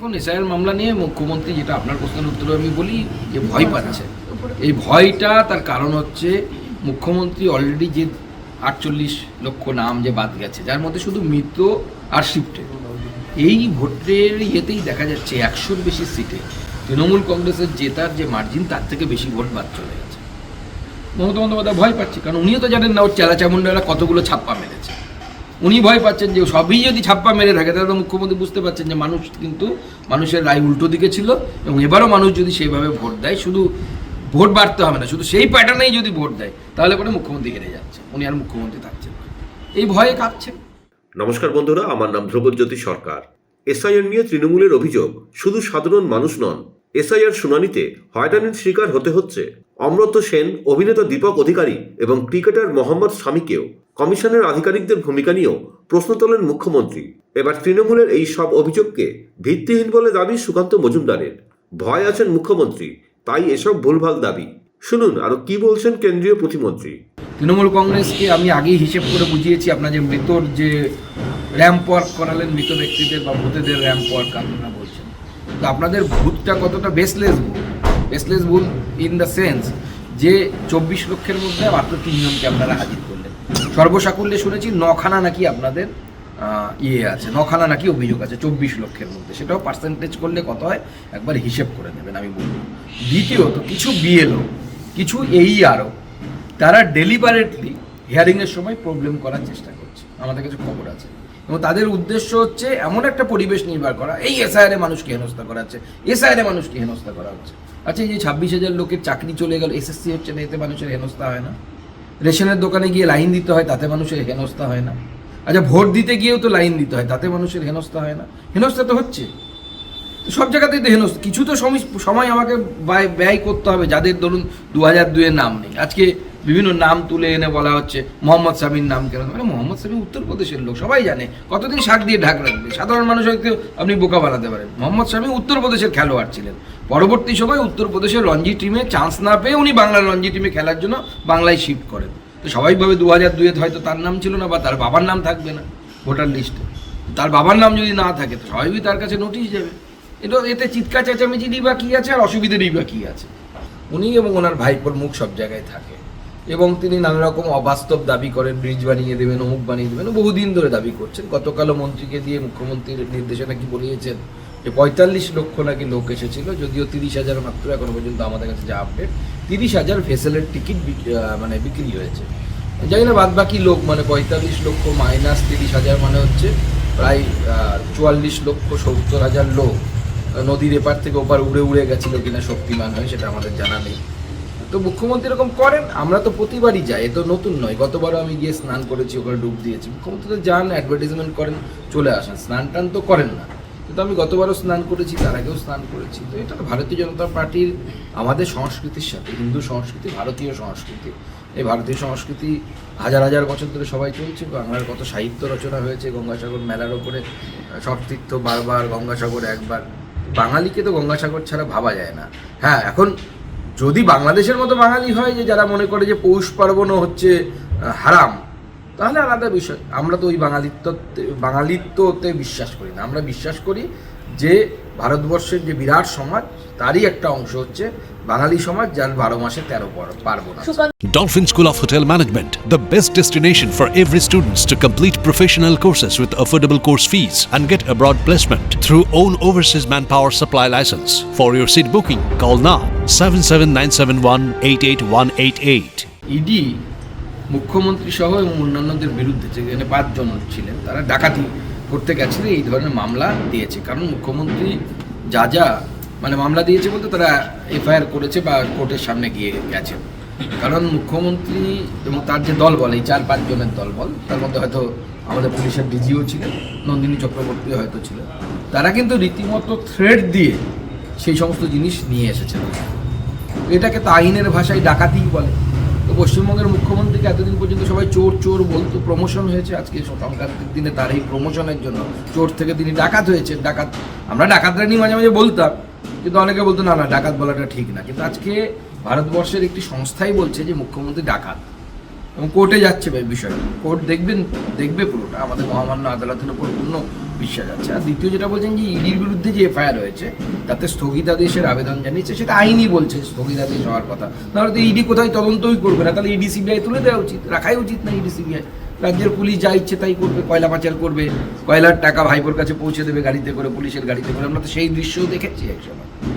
এখন এসআইআর মামলা নিয়ে মুখ্যমন্ত্রী যেটা আপনার প্রশ্নের উত্তরে আমি বলি, যে ভয় পাচ্ছে এই ভয়টা তার কারণ হচ্ছে মুখ্যমন্ত্রী অলরেডি যে আটচল্লিশ লক্ষ নাম যে বাদ গেছে, যার মধ্যে শুধু মৃত আর শিফটে এই ভোটের ইয়েতেই দেখা যাচ্ছে একশোর বেশি সিটে তৃণমূল কংগ্রেসের জেতার যে মার্জিন তার থেকে বেশি ভোট বাদ চলে গেছে। মমতা বন্দ্যোপাধ্যায় ভয় পাচ্ছে, কারণ উনিও তো জানেন না, ওর চেলা চামুন্ডারা কতগুলো ছাপ মেরেছে উনি ভয় পাচ্ছেন যে সবই যদি ছাপ্পা মেরে থাকে, তাহলে মুখ্যমন্ত্রী বুঝতে পারছেন যে মানুষ কিন্তু মানুষের রায় উল্টো দিকে ছিল এবং এবারও মানুষ যদি সেইভাবে ভোট দেয়, শুধু ভোট বাড়তে হবে না, শুধু সেই প্যাটার্নেই যদি ভোট দেয়, তাহলে পরে মুখ্যমন্ত্রী হেরে যাচ্ছে, উনি আর মুখ্যমন্ত্রী থাকছেন। এই ভয়ে কাঁপছেন নমস্কার বন্ধুরা, আমার নাম ধ্রুবজ্যোতি সরকার। এসআইআর নিয়ে তৃণমূলের অভিযোগ, শুধু সাধারণ মানুষ নন, এসআইআর শুনানিতে হয়রানির শিকার হতে হচ্ছে। অমরত সেন অভিনেতা দীপক অধিকারী এবং ক্রিকেটার মোহাম্মদ শামীকেও কমিশনের আধিকারিকদের ভূমিকা নিয়েও প্রশ্ন তোলেন মুখ্যমন্ত্রী। এবার তৃণমূলের এই সব অভিযোগকে ভিত্তিহীন বলে দাবি সুকান্ত মজুমদারের। ভয় আছেন মুখ্যমন্ত্রী, তাই এসব ভুলভাল দাবি। শুনুন, আরও কি বলছেন কেন্দ্রীয় প্রতিমন্ত্রী? তৃণমূল কংগ্রেসকে আমি আগেই হিসেব করে বুঝিয়েছি, আপনার যে মৃতর যে র্যাম্প ওয়ার্ক করালেন মৃত ব্যক্তিদের বা ভূতেদের র্যাম্প ওয়ার্ক, আপনারা বলছেন। তো আপনাদের ভূতটা কতটা বেসলেস ভূত? বেসলেস ভুল ইন দ্য সেন্স যে চব্বিশ লক্ষের মধ্যে মাত্র তিনজনকে আপনারা হাজির করলেন। সর্বসাকুল্যে শুনেছি নখানা নাকি আপনাদের ইয়ে আছে, নখানা নাকি অভিযোগ আছে চব্বিশ লক্ষের মধ্যে। সেটাও পার্সেন্টেজ করলে কত হয়? একবার হিসেব করে নেবেন আমি বলব। দ্বিতীয়ত, কিছু বিএলও কিছু এই আরও তারা ডেলিভারেটলি হিয়ারিংয়ের সময় প্রবলেম করার চেষ্টা করছে। আমাদের কাছে খবর আছে। এবং তাদের উদ্দেশ্য হচ্ছে এমন একটা পরিবেশ নির্ভর করা। এই এসআইআরে মানুষকে হেনস্থা করা হচ্ছে এসআইআরে মানুষকে হেনস্থা করা হচ্ছে। আচ্ছা এই যে ছাব্বিশ হাজার লোকের চাকরি চলে গেল এসএসসি হচ্ছে না এতে মানুষের হেনস্থা হয় না। রেশনের দোকানে গিয়ে লাইন দিতে হয়, তাতে মানুষের হেনস্থা হয় না। আচ্ছা ভোট দিতে গিয়েও তো লাইন দিতে হয়, তাতে মানুষের হেনস্থা হয় না। হেনস্থা তো হচ্ছে। সব জায়গাতেই তো হেনস্থা। কিছু তো সময় আমাকে ব্যয় করতে হবে, যাদের ধরুন দু হাজার দুয়ের নাম নেই। আজকে বিভিন্ন নাম তুলে এনে বলা হচ্ছে, মোহাম্মদ শামীর নাম কেন? মানে মোহাম্মদ শামী উত্তরপ্রদেশের লোক, সবাই জানে। কতদিন শাক দিয়ে ঢাক রাখবে? সাধারণ মানুষ হয়তো আপনি বোকা বানাতে পারেন। মোহাম্মদ শামী উত্তরপ্রদেশের খেলোয়াড় ছিলেন। পরবর্তী সময় উত্তরপ্রদেশের রঞ্জি টিমে চান্স না পেয়ে উনি বাংলার রঞ্জি টিমে খেলার জন্য বাংলায় শিফট করেন। তো স্বাভাবিকভাবে দু হাজার দুয়ে হয়তো তার নাম ছিল না বা তার বাবার নাম থাকবে না ভোটার লিস্টে তার বাবার নাম যদি না থাকে, তো স্বাভাবিক তার কাছে নোটিশ যাবে। এটা এতে চিৎকার চেঁচামেচিরই বা কী আছে, আর অসুবিধারই বা কী আছে। উনি এবং ওনার ভাইপোর মুখ সব জায়গায় থাকে। এবং তিনি নানা রকম অবাস্তব দাবি করেন, ব্রিজ বানিয়ে দেবেন, অমুক বানিয়ে দেবেন বহুদিন ধরে দাবি করছেন। গতকালও মন্ত্রীকে দিয়ে মুখ্যমন্ত্রীর নির্দেশে নাকি বলিয়েছেন? যে পঁয়তাল্লিশ লক্ষ নাকি লোক এসেছিল, যদিও তিরিশ হাজার মাত্র এখনও পর্যন্ত আমাদের কাছে যা আপডেট তিরিশ হাজার ভেসেলের টিকিট মানে বিক্রি হয়েছে। যাই না বাদ বাকি লোক মানে পঁয়তাল্লিশ লক্ষ মাইনাস তিরিশ হাজার মানে হচ্ছে প্রায় চুয়াল্লিশ লক্ষ সত্তর হাজার লোক। নদীর এপার থেকে ওপার উড়ে উড়ে গেছিল কিনা শক্তিমান হয় সেটা আমাদের জানা নেই। তো মুখ্যমন্ত্রী এরকম করেন, আমরা তো প্রতিবারই যাই, এ তো নতুন নয়। গতবারও আমি গিয়ে স্নান করেছি, ওখানে ডুব দিয়েছি। মুখ্যমন্ত্রী তো যান অ্যাডভার্টাইজমেন্ট করেন, চলে আসেন। স্নান টান তো করেন না। কিন্তু আমি গতবারও স্নান করেছি, তার আগেও স্নান করেছি। তো এটা ভারতীয় জনতা পার্টির, আমাদের সংস্কৃতির সাথে, হিন্দু সংস্কৃতি, ভারতীয় সংস্কৃতি। এই ভারতীয় সংস্কৃতি হাজার হাজার বছর ধরে সবাই চলছে, বাংলার কত সাহিত্য রচনা হয়েছে, গঙ্গাসাগর মেলার ওপরে সতীর্থ বারবার, গঙ্গাসাগর একবার। বাঙালিকে তো গঙ্গাসাগর ছাড়া ভাবা যায় না। হ্যাঁ এখন যদি বাংলাদেশের মতো বাঙালি হয় যে যারা মনে করে যে পৌষ পার্বণও হচ্ছে হারাম তাহলে আলাদা বিষয় আমরা তো ওই বাঙালিত্ব বাঙালিত্বতে বিশ্বাস করি না আমরা বিশ্বাস করি যে ভারতবর্ষের যে বিরাট সমাজ তারই একটা অংশ হচ্ছে বাঙালি সমাজ যার বারো মাসে তেরো পর- পার্বণ আছে Dolphin School of Hotel Management, the best destination for every students to complete professional courses with affordable course fees and get abroad placement through own overseas manpower supply license. For your seat booking, call now 77971 ED মুখ্যমন্ত্রী সহ এবং অন্যান্যদের বিরুদ্ধে যেখানে পাঁচজন ছিলেন তারা ডাকাতি করতে গেছিলেন এই ধরনের মামলা দিয়েছে। কারণ মুখ্যমন্ত্রী যা যা মানে মামলা দিয়েছে বলতে তারা এফআইআর করেছে বা কোর্টের সামনে গিয়ে গেছে। কারণ মুখ্যমন্ত্রী এবং তার যে দল বল এই চার পাঁচ জনের দল বল তার মধ্যে হয়তো আমাদের পুলিশের ডিজিও ছিলেন নন্দিনী চক্রবর্তী হয়তো ছিলেন তারা কিন্তু রীতিমতো থ্রেড দিয়ে সেই সমস্ত জিনিস নিয়ে এসেছেন এটাকে তো আইনের ভাষায় ডাকাতিই বলে। তো পশ্চিমবঙ্গের মুখ্যমন্ত্রীকে এতদিন পর্যন্ত সবাই চোর চোর বলতো প্রমোশন হয়েছে আজকে সংক্রান্তির দিনে তার এই প্রমোশনের জন্য। চোর থেকে তিনি ডাকাত হয়েছে ডাকাত। আমরা ডাকাতরা নিয়ে মাঝে মাঝে বলতাম, কিন্তু অনেকে বলতো, না না, ডাকাত বলাটা ঠিক না। কিন্তু আজকে ভারতবর্ষের একটি সংস্থাই বলছে যে মুখ্যমন্ত্রী ডাকাত। এবং কোর্টে যাচ্ছে বিষয়টা। কোর্ট দেখবেন, দেখবে পুরোটা। আমাদের মহামান্য আদালতের উপর পূর্ণ বিশ্বাস আছে। আর দ্বিতীয় যেটা বলছেন যে ইডির বিরুদ্ধে যে এফআইআর হয়েছে তাতে স্থগিতাদেশের আবেদন জানিয়েছে, সেটা আইনই বলছে স্থগিতাদেশ হওয়ার কথা। নাহলে তো ইডি কোথায় তদন্তই করবে না, তাহলে ইডি সিবিআই তুলে দেওয়া উচিত, রাখাই উচিত না ইডি সিবিআই। রাজ্যের পুলিশ যা ইচ্ছে তাই করবে, কয়লা পাচার করবে, কয়লার টাকা ভাইপোর কাছে পৌঁছে দেবে গাড়িতে করে, পুলিশের গাড়িতে করে, আমরা তো সেই দৃশ্যও দেখেছি একসময়